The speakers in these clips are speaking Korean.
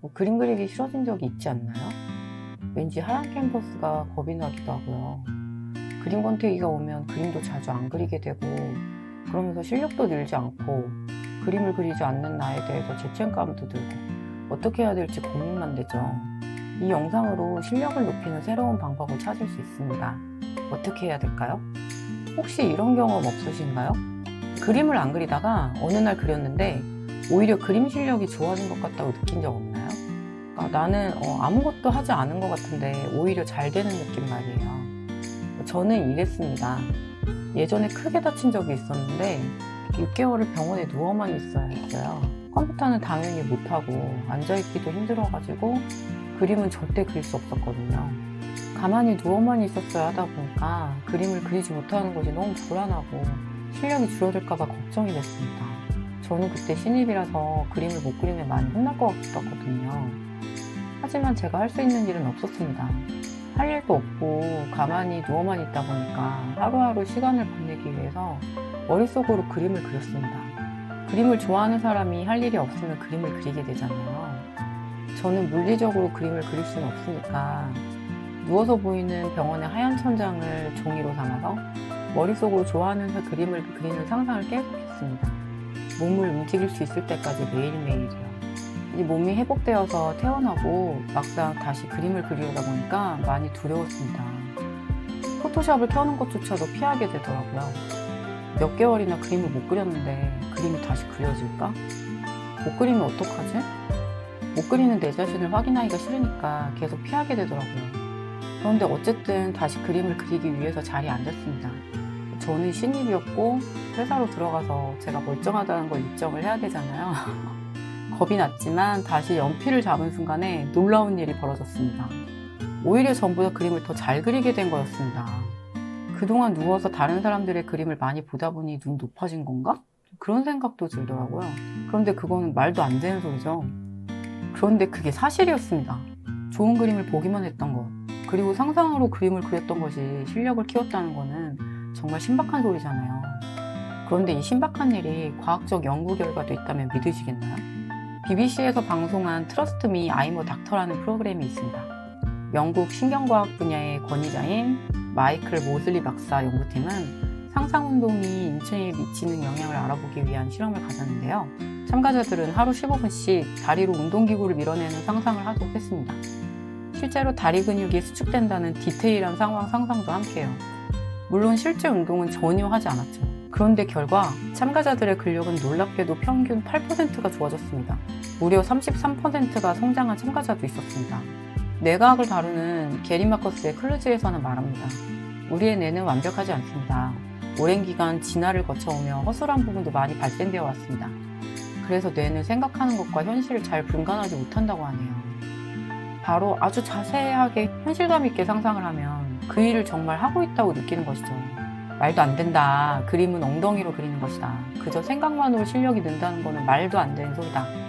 뭐 그림 그리기 싫어진 적이 있지 않나요? 왠지 하얀 캔버스가 겁이 나기도 하고요. 그림 권태기가 오면 그림도 자주 안 그리게 되고 그러면서 실력도 늘지 않고 그림을 그리지 않는 나에 대해서 죄책감도 들고 어떻게 해야 될지 고민만 되죠. 이 영상으로 실력을 높이는 새로운 방법을 찾을 수 있습니다. 어떻게 해야 될까요? 혹시 이런 경험 없으신가요? 그림을 안 그리다가 어느 날 그렸는데 오히려 그림 실력이 좋아진 것 같다고 느낀 적 없나요? 그러니까 나는 어, 아무것도 하지 않은 것 같은데 오히려 잘 되는 느낌 말이에요. 저는 이랬습니다. 예전에 크게 다친 적이 있었는데 6개월을 병원에 누워만 있어야 했어요. 컴퓨터는 당연히 못하고 앉아있기도 힘들어가지고 그림은 절대 그릴 수 없었거든요. 가만히 누워만 있었어야 하다 보니까 그림을 그리지 못하는 것이 너무 불안하고 실력이 줄어들까봐 걱정이 됐습니다. 저는 그때 신입이라서 그림을 못 그리면 많이 혼날 것 같았거든요. 하지만 제가 할 수 있는 일은 없었습니다. 할 일도 없고 가만히 누워만 있다 보니까 하루하루 시간을 보내기 위해서 머릿속으로 그림을 그렸습니다. 그림을 좋아하는 사람이 할 일이 없으면 그림을 그리게 되잖아요. 저는 물리적으로 그림을 그릴 수는 없으니까 누워서 보이는 병원의 하얀 천장을 종이로 삼아서 머릿속으로 좋아하는 그림을 그리는 상상을 계속했습니다. 몸을 움직일 수 있을 때까지 매일매일이요. 이 몸이 회복되어서 태어나고 막상 다시 그림을 그리려다 보니까 많이 두려웠습니다. 포토샵을 켜는 것조차도 피하게 되더라고요. 몇 개월이나 그림을 못 그렸는데 그림이 다시 그려질까? 못 그리면 어떡하지? 못 그리는 내 자신을 확인하기가 싫으니까 계속 피하게 되더라고요. 그런데 어쨌든 다시 그림을 그리기 위해서 자리에 앉았습니다. 저는 신입이었고 회사로 들어가서 제가 멀쩡하다는 걸 입증을 해야 되잖아요. 겁이 났지만 다시 연필을 잡은 순간에 놀라운 일이 벌어졌습니다. 오히려 전보다 그림을 더 잘 그리게 된 거였습니다. 그동안 누워서 다른 사람들의 그림을 많이 보다 보니 눈 높아진 건가? 그런 생각도 들더라고요. 그런데 그거는 말도 안 되는 소리죠. 그런데 그게 사실이었습니다. 좋은 그림을 보기만 했던 것, 그리고 상상으로 그림을 그렸던 것이 실력을 키웠다는 거는 정말 신박한 소리잖아요. 그런데 이 신박한 일이 과학적 연구 결과도 있다면 믿으시겠나요? BBC에서 방송한 트러스트 미 아이모 닥터라는 프로그램이 있습니다. 영국 신경과학 분야의 권위자인 마이클 모슬리 박사 연구팀은 상상운동이 인체에 미치는 영향을 알아보기 위한 실험을 가졌는데요. 참가자들은 하루 15분씩 다리로 운동기구를 밀어내는 상상을 하도록 했습니다. 실제로 다리 근육이 수축된다는 디테일한 상황 상상도 함께해요. 물론 실제 운동은 전혀 하지 않았죠. 그런데 결과 참가자들의 근력은 놀랍게도 평균 8%가 좋아졌습니다. 무려 33%가 성장한 참가자도 있었습니다. 뇌과학을 다루는 게리 마커스의 클루즈에서는 말합니다. 우리의 뇌는 완벽하지 않습니다. 오랜 기간 진화를 거쳐오며 허술한 부분도 많이 발전되어 왔습니다. 그래서 뇌는 생각하는 것과 현실을 잘 분간하지 못한다고 하네요. 바로 아주 자세하게 현실감 있게 상상을 하면 그 일을 정말 하고 있다고 느끼는 것이죠. 말도 안 된다. 그림은 엉덩이로 그리는 것이다. 그저 생각만으로 실력이 는다는 것은 말도 안 되는 소리다.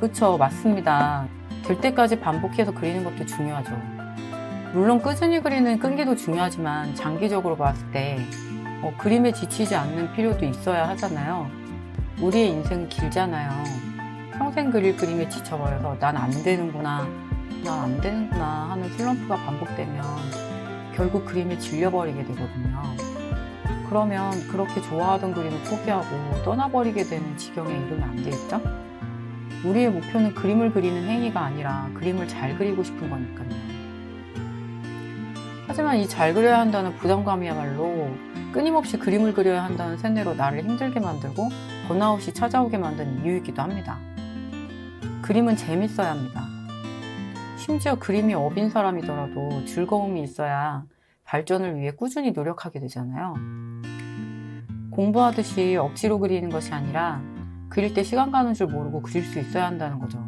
그쵸, 맞습니다. 될 때까지 반복해서 그리는 것도 중요하죠. 물론 꾸준히 그리는 끈기도 중요하지만 장기적으로 봤을 때 어, 그림에 지치지 않는 필요도 있어야 하잖아요. 우리의 인생은 길잖아요. 평생 그릴 그림에 지쳐버려서 난 안 되는구나, 난 안 되는구나 하는 슬럼프가 반복되면 결국 그림에 질려버리게 되거든요. 그러면 그렇게 좋아하던 그림을 포기하고 떠나버리게 되는 지경에 이르면 안 되겠죠? 우리의 목표는 그림을 그리는 행위가 아니라 그림을 잘 그리고 싶은 거니까요. 하지만 이 잘 그려야 한다는 부담감이야말로 끊임없이 그림을 그려야 한다는 세뇌로 나를 힘들게 만들고 번아웃이 찾아오게 만드는 이유이기도 합니다. 그림은 재밌어야 합니다. 심지어 그림이 업인 사람이더라도 즐거움이 있어야 발전을 위해 꾸준히 노력하게 되잖아요. 공부하듯이 억지로 그리는 것이 아니라 그릴 때 시간 가는 줄 모르고 그릴 수 있어야 한다는 거죠.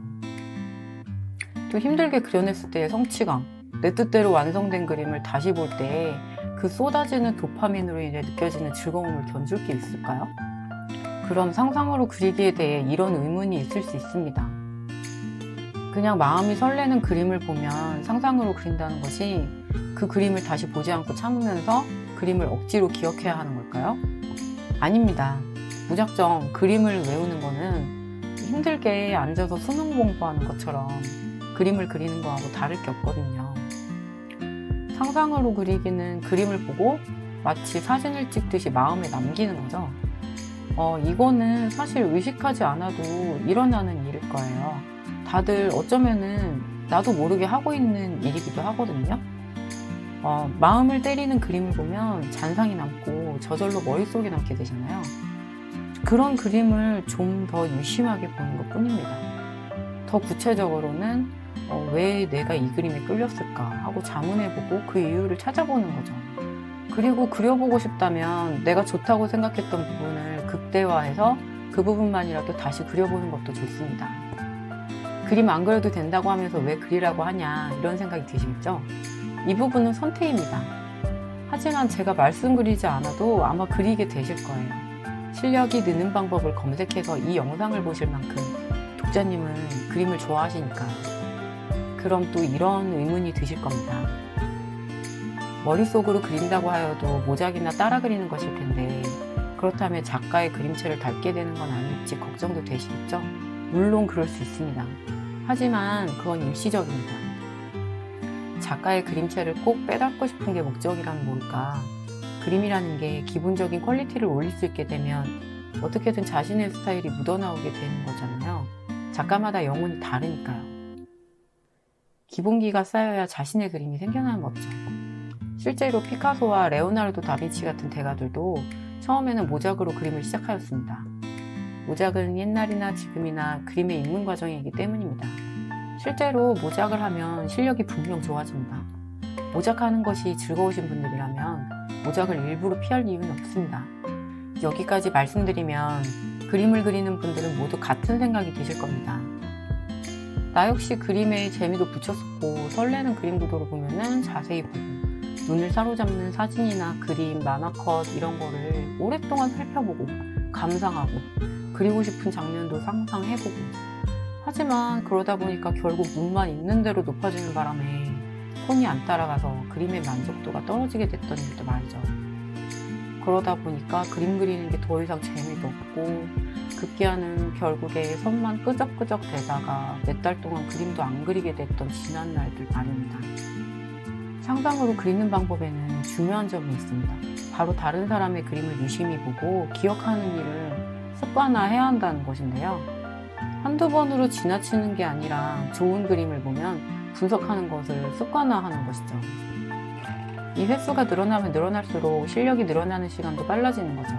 또 힘들게 그려냈을 때의 성취감, 내 뜻대로 완성된 그림을 다시 볼 때 그 쏟아지는 도파민으로 인해 느껴지는 즐거움을 견줄 게 있을까요? 그럼 상상으로 그리기에 대해 이런 의문이 있을 수 있습니다. 그냥 마음이 설레는 그림을 보면 상상으로 그린다는 것이 그 그림을 다시 보지 않고 참으면서 그림을 억지로 기억해야 하는 걸까요? 아닙니다. 무작정 그림을 외우는 거는 힘들게 앉아서 수능 공부하는 것처럼 그림을 그리는 거하고 다를 게 없거든요. 상상으로 그리기는 그림을 보고 마치 사진을 찍듯이 마음에 남기는 거죠. 어, 이거는 사실 의식하지 않아도 일어나는 일일 거예요. 다들 어쩌면은 나도 모르게 하고 있는 일이기도 하거든요. 어, 마음을 때리는 그림을 보면 잔상이 남고 저절로 머릿속에 남게 되잖아요. 그런 그림을 좀 더 유심하게 보는 것 뿐입니다. 더 구체적으로는 어, 왜 내가 이 그림에 끌렸을까 하고 자문해보고 그 이유를 찾아보는 거죠. 그리고 그려보고 싶다면 내가 좋다고 생각했던 부분을 극대화해서 그 부분만이라도 다시 그려보는 것도 좋습니다. 그림 안 그려도 된다고 하면서 왜 그리라고 하냐 이런 생각이 드시겠죠? 이 부분은 선택입니다. 하지만 제가 말씀 그리지 않아도 아마 그리게 되실 거예요. 실력이 느는 방법을 검색해서 이 영상을 보실 만큼 독자님은 그림을 좋아하시니까요. 그럼 또 이런 의문이 드실 겁니다. 머릿속으로 그린다고 하여도 모작이나 따라 그리는 것일 텐데 그렇다면 작가의 그림체를 닮게 되는 건 아닐지 걱정도 되시겠죠? 물론 그럴 수 있습니다. 하지만 그건 일시적입니다. 작가의 그림체를 꼭 빼닮고 싶은 게 목적이라면 모를까. 그림이라는 게 기본적인 퀄리티를 올릴 수 있게 되면 어떻게든 자신의 스타일이 묻어나오게 되는 거잖아요. 작가마다 영혼이 다르니까요. 기본기가 쌓여야 자신의 그림이 생겨나는 법죠. 실제로 피카소와 레오나르도 다빈치 같은 대가들도 처음에는 모작으로 그림을 시작하였습니다. 모작은 옛날이나 지금이나 그림의 입문 과정이기 때문입니다. 실제로 모작을 하면 실력이 분명 좋아집니다. 모작하는 것이 즐거우신 분들이라면 모작을 일부러 피할 이유는 없습니다. 여기까지 말씀드리면 그림을 그리는 분들은 모두 같은 생각이 드실 겁니다. 나 역시 그림에 재미도 붙였었고 설레는 그림 구도를 보면은 자세히 보고 눈을 사로잡는 사진이나 그림, 만화컷 이런 거를 오랫동안 살펴보고 감상하고 그리고 싶은 장면도 상상해보고 하지만 그러다 보니까 결국 눈만 있는 대로 높아지는 바람에 손이 안 따라가서 그림의 만족도가 떨어지게 됐던 일도 말이죠. 그러다 보니까 그림 그리는 게 더 이상 재미도 없고 급기야는 결국에 손만 끄적끄적 대다가 몇 달 동안 그림도 안 그리게 됐던 지난 날들 말입니다. 상상으로 그리는 방법에는 중요한 점이 있습니다. 바로 다른 사람의 그림을 유심히 보고 기억하는 일을 습관화해야 한다는 것인데요. 한두 번으로 지나치는 게 아니라 좋은 그림을 보면 분석하는 것을 습관화하는 것이죠. 이 횟수가 늘어나면 늘어날수록 실력이 늘어나는 시간도 빨라지는 거죠.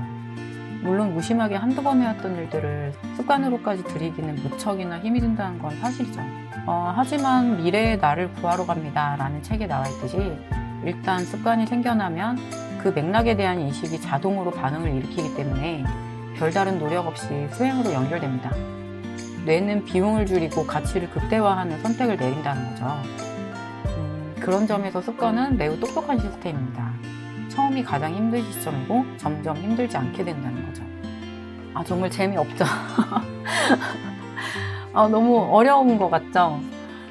물론 무심하게 한두 번 해왔던 일들을 습관으로까지 들이기는 무척이나 힘이 든다는 건 사실이죠. 어, 하지만 미래의 나를 구하러 갑니다 라는 책에 나와 있듯이 일단 습관이 생겨나면 그 맥락에 대한 인식이 자동으로 반응을 일으키기 때문에 별다른 노력 없이 수행으로 연결됩니다. 뇌는 비용을 줄이고 가치를 극대화하는 선택을 내린다는 거죠. 음, 그런 점에서 습관은 매우 똑똑한 시스템입니다. 처음이 가장 힘든 시점이고 점점 힘들지 않게 된다는 거죠. 아, 정말 재미없죠? 아, 너무 어려운 것 같죠?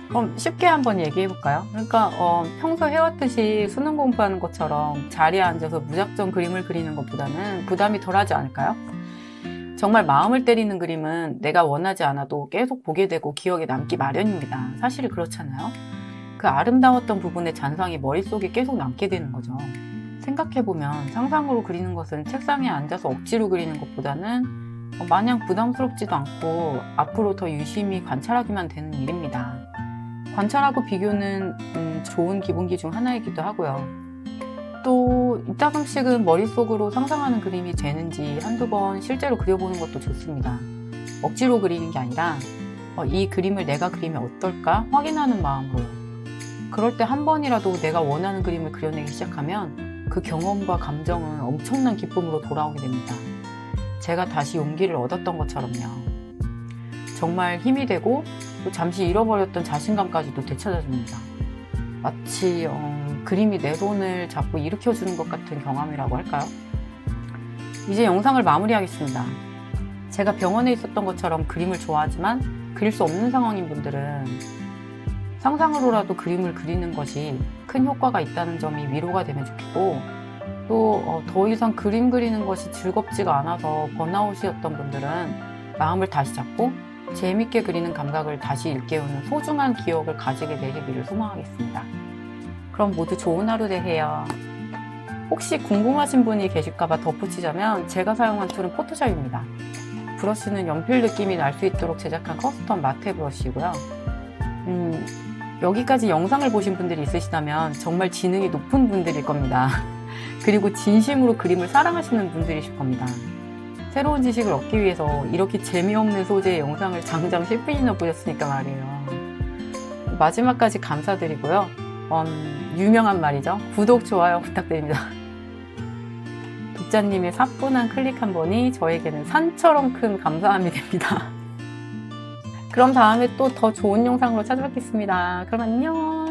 그럼 쉽게 한번 얘기해 볼까요? 그러니까 어, 평소 해왔듯이 수능 공부하는 것처럼 자리에 앉아서 무작정 그림을 그리는 것보다는 부담이 덜하지 않을까요? 정말 마음을 때리는 그림은 내가 원하지 않아도 계속 보게 되고 기억에 남기 마련입니다. 사실 그렇잖아요. 그 아름다웠던 부분의 잔상이 머릿속에 계속 남게 되는 거죠. 생각해보면 상상으로 그리는 것은 책상에 앉아서 억지로 그리는 것보다는 어, 마냥 부담스럽지도 않고 앞으로 더 유심히 관찰하기만 되는 일입니다. 관찰하고 비교는 음, 좋은 기본기 중 하나이기도 하고요. 또 이따금씩은 머릿속으로 상상하는 그림이 되는지 한두 번 실제로 그려보는 것도 좋습니다. 억지로 그리는 게 아니라 어, 이 그림을 내가 그리면 어떨까 확인하는 마음으로요. 그럴 때 한 번이라도 내가 원하는 그림을 그려내기 시작하면 그 경험과 감정은 엄청난 기쁨으로 돌아오게 됩니다. 제가 다시 용기를 얻었던 것처럼요. 정말 힘이 되고 또 잠시 잃어버렸던 자신감까지도 되찾아줍니다. 마치 어, 그림이 내 손을 잡고 일으켜주는 것 같은 경험이라고 할까요? 이제 영상을 마무리하겠습니다. 제가 병원에 있었던 것처럼 그림을 좋아하지만 그릴 수 없는 상황인 분들은 상상으로라도 그림을 그리는 것이 큰 효과가 있다는 점이 위로가 되면 좋겠고 또 더 이상 그림 그리는 것이 즐겁지가 않아서 번아웃이었던 분들은 마음을 다시 잡고 재밌게 그리는 감각을 다시 일깨우는 소중한 기억을 가지게 되시기를 소망하겠습니다. 그럼 모두 좋은 하루 되세요. 혹시 궁금하신 분이 계실까봐 덧붙이자면 제가 사용한 툴은 포토샵입니다. 브러쉬는 연필 느낌이 날 수 있도록 제작한 커스텀 마테 브러쉬고요. 음, 여기까지 영상을 보신 분들이 있으시다면 정말 지능이 높은 분들일 겁니다. 그리고 진심으로 그림을 사랑하시는 분들이실 겁니다. 새로운 지식을 얻기 위해서 이렇게 재미없는 소재의 영상을 장장 10분이나 보셨으니까 말이에요. 마지막까지 감사드리고요. 음, 유명한 말이죠. 구독, 좋아요 부탁드립니다. 독자님의 사뿐한 클릭 한 번이 저에게는 산처럼 큰 감사함이 됩니다. 그럼 다음에 또 더 좋은 영상으로 찾아뵙겠습니다. 그럼 안녕!